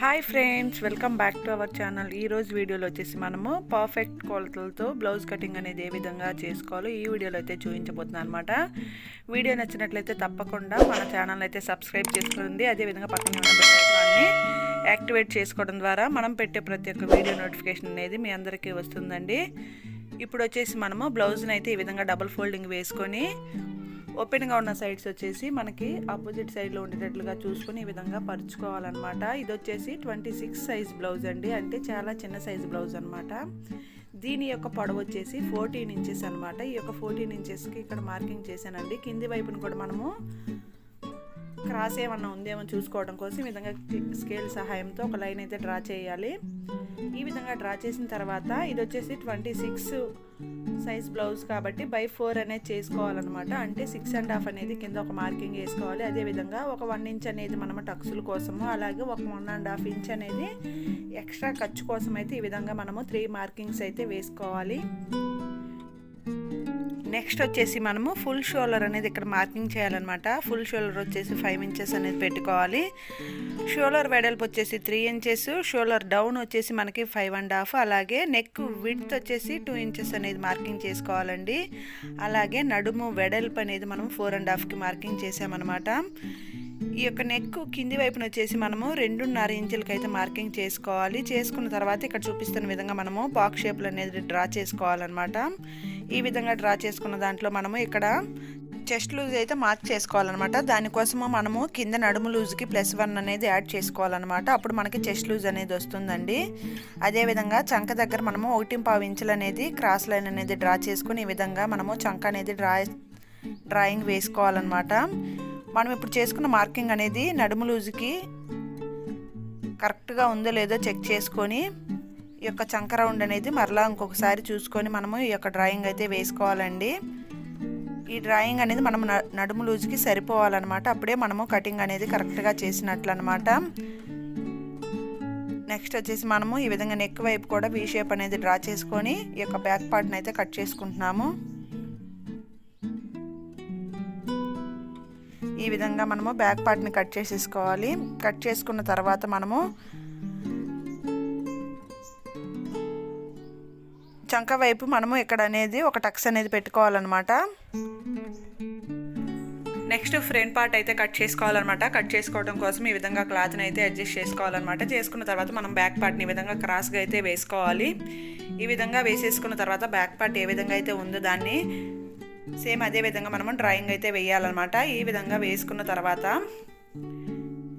Hi friends welcome back to our channel. ఈ రోజు వీడియోలో వచ్చేసి మనము పర్ఫెక్ట్ కొలతలతో బ్లౌజ్ కటింగ్ అనేది ఏ విధంగా చేసుకోవాలో ఈ వీడియోలో అయితే చూపించబోతున్నాను అనమాట వీడియో నచ్చినట్లయితే తప్పకుండా మన ఛానల్ అయితే సబ్స్క్రైబ్ చేసుకోండి. అదేవిధంగా పక్కన ఉన్న యాక్టివేట్ చేసుకోవడం ద్వారా మనం పెట్టే ప్రతి ఒక్క వీడియో నోటిఫికేషన్ అనేది మీ అందరికీ వస్తుందండి. ఇప్పుడు వచ్చేసి మనము బ్లౌజ్ని అయితే ఈ విధంగా డబుల్ ఫోల్డింగ్ వేసుకొని ఓపెన్గా ఉన్న సైడ్స్ వచ్చేసి మనకి ఆపోజిట్ సైడ్లో ఉండేటట్లుగా చూసుకుని ఈ విధంగా పరుచుకోవాలన్నమాట. ఇది వచ్చేసి ట్వంటీ సిక్స్ సైజ్ బ్లౌజ్ అండి. అంటే చాలా చిన్న సైజ్ బ్లౌజ్ అనమాట దీని యొక్క పొడవు వచ్చేసి ఫోర్టీన్ ఇంచెస్ అనమాట ఈ యొక్క ఫోర్టీన్ ఇంచెస్కి ఇక్కడ మార్కింగ్ చేశానండి. కింది వైపున కూడా మనము క్రాస్ ఏమన్నా ఉందేమో చూసుకోవడం కోసం ఈ విధంగా స్కేల్ సహాయంతో ఒక లైన్ అయితే డ్రా చేయాలి. ఈ విధంగా డ్రా చేసిన తర్వాత ఇది వచ్చేసి ట్వంటీ సిక్స్ సైజ్ బ్లౌజ్ కాబట్టి బై ఫోర్ అనేది చేసుకోవాలన్నమాట. అంటే సిక్స్ అండ్ హాఫ్ అనేది కింద ఒక మార్కింగ్ వేసుకోవాలి. అదేవిధంగా ఒక వన్ ఇంచ్ అనేది మనము టక్సుల కోసము అలాగే ఒక వన్ అండ్ హాఫ్ ఇంచ్ అనేది ఎక్స్ట్రా ఖర్చు కోసం అయితే ఈ విధంగా మనము త్రీ మార్కింగ్స్ అయితే వేసుకోవాలి. నెక్స్ట్ వచ్చేసి మనము ఫుల్ షోల్డర్ అనేది ఇక్కడ మార్కింగ్ చేయాలన్నమాట. ఫుల్ షోల్డర్ వచ్చేసి ఫైవ్ ఇంచెస్ అనేది పెట్టుకోవాలి. షోలర్ వెడల్పు వచ్చేసి త్రీ ఇంచెస్ షోలర్ డౌన్ వచ్చేసి మనకి ఫైవ్ అండ్ హాఫ్ అలాగే నెక్ విడ్త్ వచ్చేసి టూ ఇంచెస్ అనేది మార్కింగ్ చేసుకోవాలండి. అలాగే నడుము వెడల్పు అనేది మనం ఫోర్ అండ్ హాఫ్కి మార్కింగ్ చేసామన్నమాట. ఈ యొక్క నెక్ కింది వైపున వచ్చేసి మనము రెండున్నర ఇంచులకి అయితే మార్కింగ్ చేసుకోవాలి. చేసుకున్న తర్వాత ఇక్కడ చూపిస్తున్న విధంగా మనము బాక్స్ షేప్లు అనేది డ్రా చేసుకోవాలన్నమాట. ఈ విధంగా డ్రా చేసుకున్న దాంట్లో మనము ఇక్కడ చెస్ట్ లూజ్ అయితే మార్క్ చేసుకోవాలన్నమాట. దానికోసము మనము కింద నడుము లూజ్కి ప్లస్ వన్ అనేది యాడ్ చేసుకోవాలన్నమాట. అప్పుడు మనకి చెస్ట్ లూజ్ అనేది వస్తుందండి. అదేవిధంగా చంక దగ్గర మనము ఒకటి పావు ఇంచులు అనేది క్రాస్ లైన్ అనేది డ్రా చేసుకుని ఈ విధంగా మనము చంక అనేది డ్రా డ్రాయింగ్ వేసుకోవాలన్నమాట. మనం ఇప్పుడు చేసుకున్న మార్కింగ్ అనేది నడుము లూజుకి కరెక్ట్గా ఉందో లేదో చెక్ చేసుకొని ఈ యొక్క చంక రౌండ్ అనేది మరలా ఇంకొకసారి చూసుకొని మనము ఈ యొక్క డ్రాయింగ్ అయితే వేసుకోవాలండి. ఈ డ్రాయింగ్ అనేది మనం నడుము లూజుకి సరిపోవాలన్నమాట. అప్పుడే మనము కటింగ్ అనేది కరెక్ట్గా చేసినట్లు అనమాట నెక్స్ట్ వచ్చేసి మనము ఈ విధంగా నెక్ వైపు కూడా వీ షేప్ అనేది డ్రా చేసుకొని ఈ యొక్క బ్యాక్ పార్ట్ని అయితే కట్ చేసుకుంటున్నాము. ఈ విధంగా మనము బ్యాక్ పార్ట్ని కట్ చేసేసుకోవాలి. కట్ చేసుకున్న తర్వాత మనము చంక వైపు మనము ఇక్కడ అనేది ఒక టక్స్ అనేది పెట్టుకోవాలన్నమాట. నెక్స్ట్ ఫ్రంట్ పార్ట్ అయితే కట్ చేసుకోవాలన్నమాట. కట్ చేసుకోవడం కోసం ఈ విధంగా క్లాత్ని అయితే అడ్జస్ట్ చేసుకోవాలన్నమాట. చేసుకున్న తర్వాత మనం బ్యాక్ పార్ట్ని ఈ విధంగా క్రాస్గా అయితే వేసుకోవాలి. ఈ విధంగా వేసేసుకున్న తర్వాత బ్యాక్ పార్ట్ ఏ విధంగా అయితే ఉందో దాన్ని సేమ్ అదే విధంగా మనము డ్రాయింగ్ అయితే వేయాలన్నమాట. ఈ విధంగా వేసుకున్న తర్వాత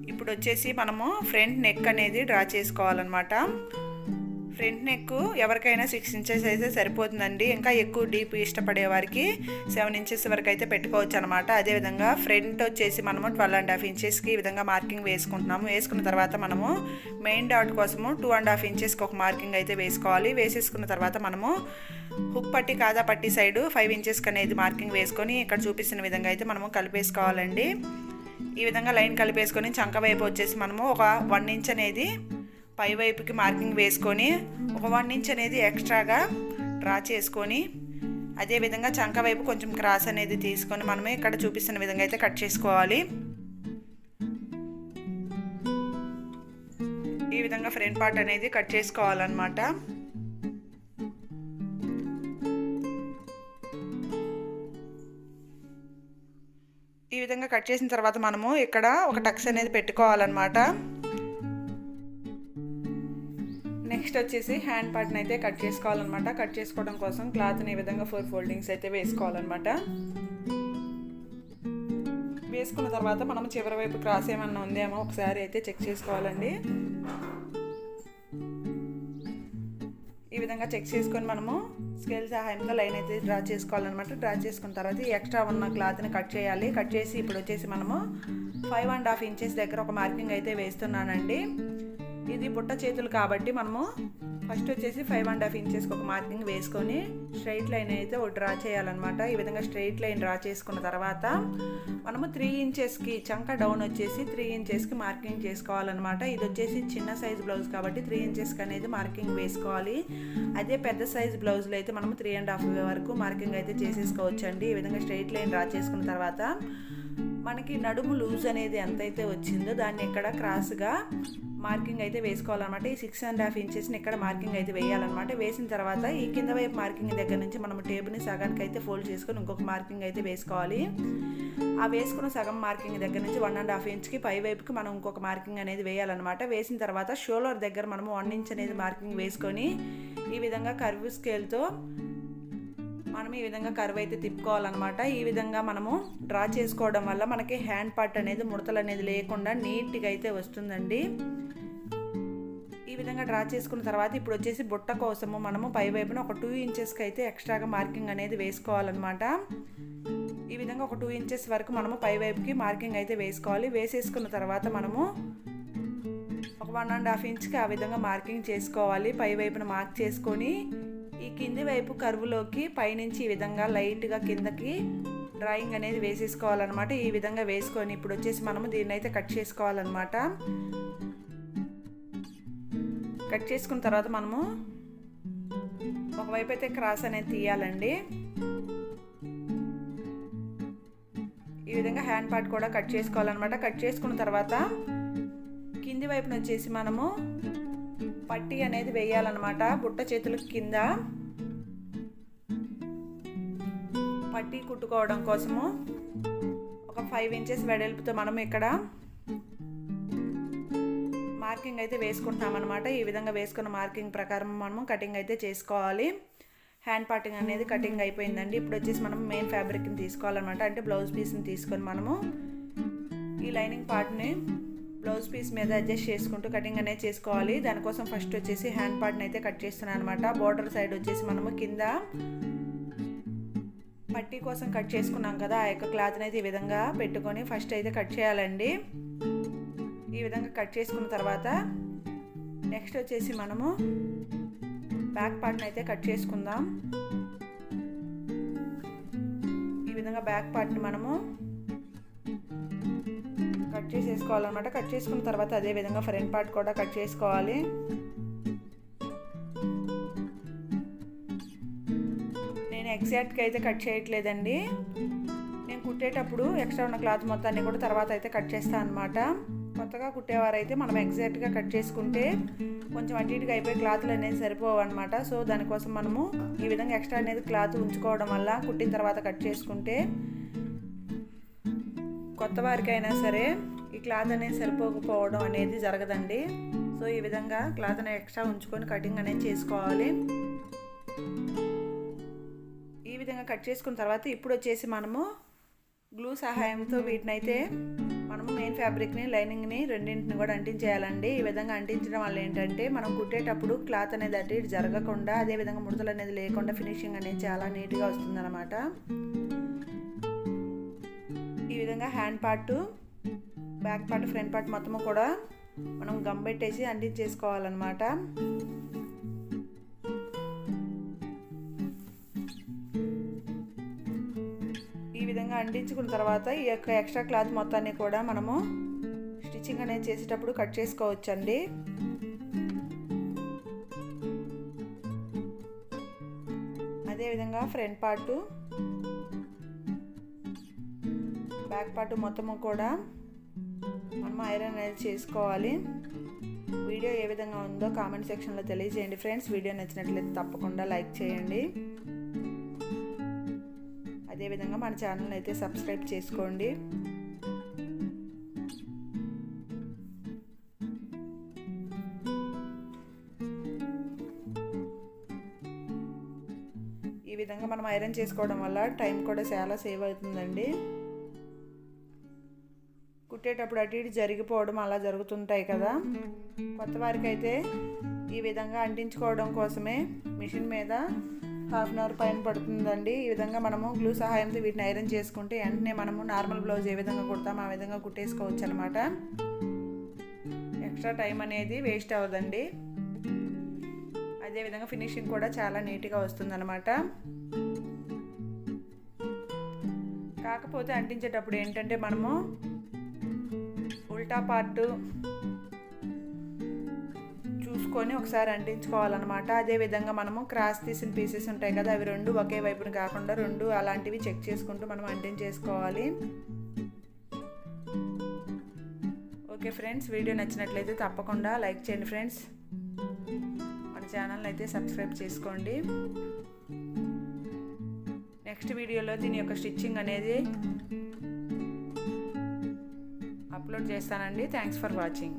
ఇప్పుడు వచ్చేసి మనము ఫ్రంట్ నెక్ అనేది డ్రా చేసుకోవాలన్నమాట. ఫ్రంట్ నెక్ ఎవరికైనా సిక్స్ ఇంచెస్ అయితే సరిపోతుందండి. ఇంకా ఎక్కువ డీప్ ఇష్టపడే వారికి సెవెన్ ఇంచెస్ వరకు అయితే పెట్టుకోవచ్చు అనమాట అదేవిధంగా ఫ్రంట్ వచ్చేసి మనము ట్వెల్వ్ అండ్ హాఫ్ ఇంచెస్కి ఈ విధంగా మార్కింగ్ వేసుకుంటున్నాము. వేసుకున్న తర్వాత మనము మెయిన్ డాట్ కోసము టూ అండ్ హాఫ్ ఇంచెస్కి ఒక మార్కింగ్ అయితే వేసుకోవాలి. వేసేసుకున్న తర్వాత మనము హుక్ పట్టి కాదా పట్టి సైడు ఫైవ్ ఇంచెస్కి అనేది మార్కింగ్ వేసుకొని ఇక్కడ చూపిస్తున్న విధంగా అయితే మనము కలిపేసుకోవాలండి. ఈ విధంగా లైన్ కలిపేసుకొని చంక వైపు వచ్చేసి మనము ఒక వన్ ఇంచ్ అనేది పై వైపుకి మార్కింగ్ వేసుకొని ఒక వన్ ఇంచ్ అనేది ఎక్స్ట్రాగా డ్రా చేసుకొని అదేవిధంగా చంక వైపు కొంచెం క్రాస్ అనేది తీసుకొని మనమే ఇక్కడ చూపిస్తున్న విధంగా అయితే కట్ చేసుకోవాలి. ఈ విధంగా ఫ్రంట్ పార్ట్ అనేది కట్ చేసుకోవాలన్నమాట. ఈ విధంగా కట్ చేసిన తర్వాత మనము ఇక్కడ ఒక టక్స్ అనేది పెట్టుకోవాలన్నమాట. వచ్చేసి హ్యాండ్ పార్ట్ని అయితే కట్ చేసుకోవాలన్నమాట. కట్ చేసుకోవడం కోసం క్లాత్ని ఈ విధంగా ఫోర్ ఫోల్డింగ్స్ అయితే వేసుకోవాలన్నమాట. వేసుకున్న తర్వాత మనం చివరి వైపు క్రాస్ ఏమన్నా ఉందేమో ఒకసారి అయితే చెక్ చేసుకోవాలండి. ఈ విధంగా చెక్ చేసుకొని మనము స్కేల్ సహాయంతో లైన్ అయితే డ్రా చేసుకోవాలన్నమాట. డ్రా చేసుకున్న తర్వాత ఈ ఎక్స్ట్రా ఉన్న క్లాత్ని కట్ చేయాలి. కట్ చేసి ఇప్పుడు వచ్చేసి మనము ఫైవ్ అండ్ హాఫ్ ఇంచెస్ దగ్గర ఒక మార్కింగ్ అయితే వేస్తున్నానండి. ఇది బుట్ట చేతులు కాబట్టి మనము ఫస్ట్ వచ్చేసి ఫైవ్ అండ్ హాఫ్ ఇంచెస్కి ఒక మార్కింగ్ వేసుకొని స్ట్రైట్ లైన్ అయితే ఒక డ్రా చేయాలన్నమాట. ఈ విధంగా స్ట్రైట్ లైన్ డ్రా చేసుకున్న తర్వాత మనము త్రీ ఇంచెస్కి చంక డౌన్ వచ్చేసి త్రీ ఇంచెస్కి మార్కింగ్ చేసుకోవాలన్నమాట. ఇది వచ్చేసి చిన్న సైజ్ బ్లౌజ్ కాబట్టి త్రీ ఇంచెస్కి అనేది మార్కింగ్ వేసుకోవాలి. అదే పెద్ద సైజ్ బ్లౌజ్లో అయితే మనము త్రీ అండ్ హాఫ్ వరకు మార్కింగ్ అయితే చేసేసుకోవచ్చు అండి ఈ విధంగా స్ట్రైట్ లైన్ డ్రా చేసుకున్న తర్వాత మనకి నడుము లూజ్ అనేది ఎంతైతే వచ్చిందో దాన్ని ఇక్కడ క్రాస్గా మార్కింగ్ అయితే వేసుకోవాలన్నమాట. ఈ సిక్స్ అండ్ హాఫ్ ఇంచెస్ని ఇక్కడ మార్కింగ్ అయితే వేయాలన్నమాట. వేసిన తర్వాత ఈ కింద వైపు మార్కింగ్ దగ్గర నుంచి మనం టేబుల్ని సగానికి అయితే ఫోల్డ్ చేసుకొని ఇంకొక మార్కింగ్ అయితే వేసుకోవాలి. ఆ వేసుకున్న సగం మార్కింగ్ దగ్గర నుంచి వన్ అండ్ హాఫ్ ఇంచ్కి పై వైపుకి మనం ఇంకొక మార్కింగ్ అనేది వేయాలన్నమాట. వేసిన తర్వాత షోలర్ దగ్గర మనము వన్ ఇంచ్ అనేది మార్కింగ్ వేసుకొని ఈ విధంగా కర్వ్ స్కేల్తో మనం ఈ విధంగా కర్వ్ అయితే తిప్పుకోవాలన్నమాట. ఈ విధంగా మనము డ్రా చేసుకోవడం వల్ల మనకి హ్యాండ్ పార్ట్ అనేది ముడతలు అనేది లేకుండా నీట్గా అయితే వస్తుందండి. విధంగా డ్రా చేసుకున్న తర్వాత ఇప్పుడు వచ్చేసి బుట్ట కోసము మనము పై వైపున ఒక టూ ఇంచెస్కి అయితే ఎక్స్ట్రాగా మార్కింగ్ అనేది వేసుకోవాలన్నమాట. ఈ విధంగా ఒక టూ ఇంచెస్ వరకు మనము పై వైపుకి మార్కింగ్ అయితే వేసుకోవాలి. వేసేసుకున్న తర్వాత మనము ఒక వన్ అండ్ హాఫ్ ఇంచ్కి ఆ విధంగా మార్కింగ్ చేసుకోవాలి. పై వైపున మార్క్ చేసుకొని ఈ కింది వైపు కరువులోకి పైనుంచి ఈ విధంగా లైట్గా కిందకి డ్రాయింగ్ అనేది వేసేసుకోవాలన్నమాట. ఈ విధంగా వేసుకొని ఇప్పుడు వచ్చేసి మనము దీన్ని అయితే కట్ చేసుకోవాలన్నమాట. కట్ చేసుకున్న తర్వాత మనము ఒకవైపు అయితే క్రాస్ అనేది తీయాలండి. ఈ విధంగా హ్యాండ్ పార్ట్ కూడా కట్ చేసుకోవాలన్నమాట. కట్ చేసుకున్న తర్వాత కింది వైపున వచ్చేసి మనము పట్టి అనేది వేయాలన్నమాట. బుట్ట చేతుల కింద పట్టి కుట్టుకోవడం కోసము ఒక ఫైవ్ ఇంచెస్ వెడల్పుతో మనం ఇక్కడ మార్కింగ్ అయితే వేసుకుంటున్నాం అనమాట ఈ విధంగా వేసుకున్న మార్కింగ్ ప్రకారం మనము కటింగ్ అయితే చేసుకోవాలి. హ్యాండ్ పార్టింగ్ అనేది కటింగ్ అయిపోయిందండి. ఇప్పుడు వచ్చేసి మనం మెయిన్ ఫ్యాబ్రిక్ని తీసుకోవాలన్నమాట. అంటే బ్లౌజ్ పీస్ని తీసుకొని మనము ఈ లైనింగ్ పార్ట్ని బ్లౌజ్ పీస్ మీద అడ్జస్ట్ చేసుకుంటూ కటింగ్ అనేది చేసుకోవాలి. దానికోసం ఫస్ట్ వచ్చేసి హ్యాండ్ పార్ట్ని అయితే కట్ చేస్తున్నాను అనమాట బార్డర్ సైడ్ వచ్చేసి మనము కింద పట్టీ కోసం కట్ చేసుకున్నాం కదా. ఆ యొక్క క్లాత్ని అయితే ఈ విధంగా పెట్టుకొని ఫస్ట్ అయితే కట్ చేయాలండి. విధంగా కట్ చేసుకున్న తర్వాత నెక్స్ట్ వచ్చేసి మనము బ్యాక్ పార్ట్ని అయితే కట్ చేసుకుందాం. ఈ విధంగా బ్యాక్ పార్ట్ని మనము కట్ చేసేసుకోవాలన్నమాట. కట్ చేసుకున్న తర్వాత అదే విధంగా ఫ్రంట్ పార్ట్ కూడా కట్ చేసుకోవాలి. నేను ఎగ్జాక్ట్గా అయితే కట్ చేయట్లేదండి. నేను కుట్టేటప్పుడు ఎక్స్ట్రా ఉన్న క్లాత్ మొత్తాన్ని కూడా తర్వాత అయితే కట్ చేస్తాను అనమాట కొత్తగా కుట్టేవారైతే మనం ఎగ్జాక్ట్గా కట్ చేసుకుంటే కొంచెం అటు ఇటుగా అయిపోయి క్లాత్లు అనేది సరిపోవు అనమాట సో దానికోసం మనము ఈ విధంగా ఎక్స్ట్రా అనేది క్లాత్ ఉంచుకోవడం వల్ల కుట్టిన తర్వాత కట్ చేసుకుంటే కొత్త వారికైనా సరే ఈ క్లాత్ అనేది సరిపోకపోవడం అనేది జరగదండి. సో ఈ విధంగా క్లాత్ అనేది ఎక్స్ట్రా ఉంచుకొని కటింగ్ అనేది చేసుకోవాలి. ఈ విధంగా కట్ చేసుకున్న తర్వాత ఇప్పుడు వచ్చేసి మనము గ్లూ సహాయంతో వీటిని అయితే మనము మెయిన్ ఫ్యాబ్రిక్ని లైనింగ్ని రెండింటిని కూడా అంటించేయాలండి. ఈ విధంగా అంటించడం వల్ల ఏంటంటే మనం కుట్టేటప్పుడు క్లాత్ అనేది అటు ఇటు జరగకుండా అదేవిధంగా ముడతలు అనేది లేకుండా ఫినిషింగ్ అనేది చాలా నీట్గా వస్తుందన్నమాట. ఈ విధంగా hand part back part front part మొత్తము కూడా మనం గమ్ పెట్టేసి అంటించేసుకోవాలన్నమాట. విధంగా అంటించుకున్న తర్వాత ఈ యొక్క ఎక్స్ట్రా క్లాత్ మొత్తాన్ని కూడా మనము స్టిచ్చింగ్ అనేది చేసేటప్పుడు కట్ చేసుకోవచ్చండి. అదేవిధంగా ఫ్రంట్ పార్టు బ్యాక్ పార్ట్ మొత్తము కూడా మనం ఐరన్ అనేది చేసుకోవాలి. వీడియో ఏ విధంగా ఉందో కామెంట్ సెక్షన్లో తెలియజేయండి ఫ్రెండ్స్. వీడియో నచ్చినట్లయితే తప్పకుండా లైక్ చేయండి. అదేవిధంగా మన ఛానల్ని అయితే సబ్స్క్రైబ్ చేసుకోండి. ఈ విధంగా మనం ఐరన్ చేసుకోవడం వల్ల టైం కూడా చాలా సేవ్ అవుతుందండి. కుట్టేటప్పుడు అటు ఇటు జరిగిపోవడం అలా జరుగుతుంటాయి కదా. కొత్త వారికి అయితే ఈ విధంగా అంటించుకోవడం కోసమే మిషన్ మీద హాఫ్ అన్ అవర్ పైన పడుతుందండి. ఈ విధంగా మనము గ్లూ సహాయంతో వీటిని ఐరన్ చేసుకుంటే వెంటనే మనము నార్మల్ బ్లౌజ్ ఏ విధంగా కుడతామో ఆ విధంగా కుట్టేసుకోవచ్చు అనమాట ఎక్స్ట్రా టైం అనేది వేస్ట్ అవ్వదండి. అదేవిధంగా ఫినిషింగ్ కూడా చాలా నీట్గా వస్తుందన్నమాట. కాకపోతే అంటించేటప్పుడు ఏంటంటే మనము ఉల్టా పార్ట్ చూసుకొని ఒకసారి అంటించుకోవాలన్నమాట. అదేవిధంగా మనము క్రాస్ తీసిన పీసెస్ ఉంటాయి కదా అవి రెండు ఒకే వైపున కాకుండా రెండు అలాంటివి చెక్ చేసుకుంటూ మనం అంటించేసుకోవాలి. ఓకే ఫ్రెండ్స్ వీడియో నచ్చినట్లయితే తప్పకుండా లైక్ చేయండి ఫ్రెండ్స్. మన ఛానల్ అయితే సబ్స్క్రైబ్ చేసుకోండి. నెక్స్ట్ వీడియోలో దీని యొక్క స్టిచ్చింగ్ అనేది అప్లోడ్ చేస్తానండి. Thanks for watching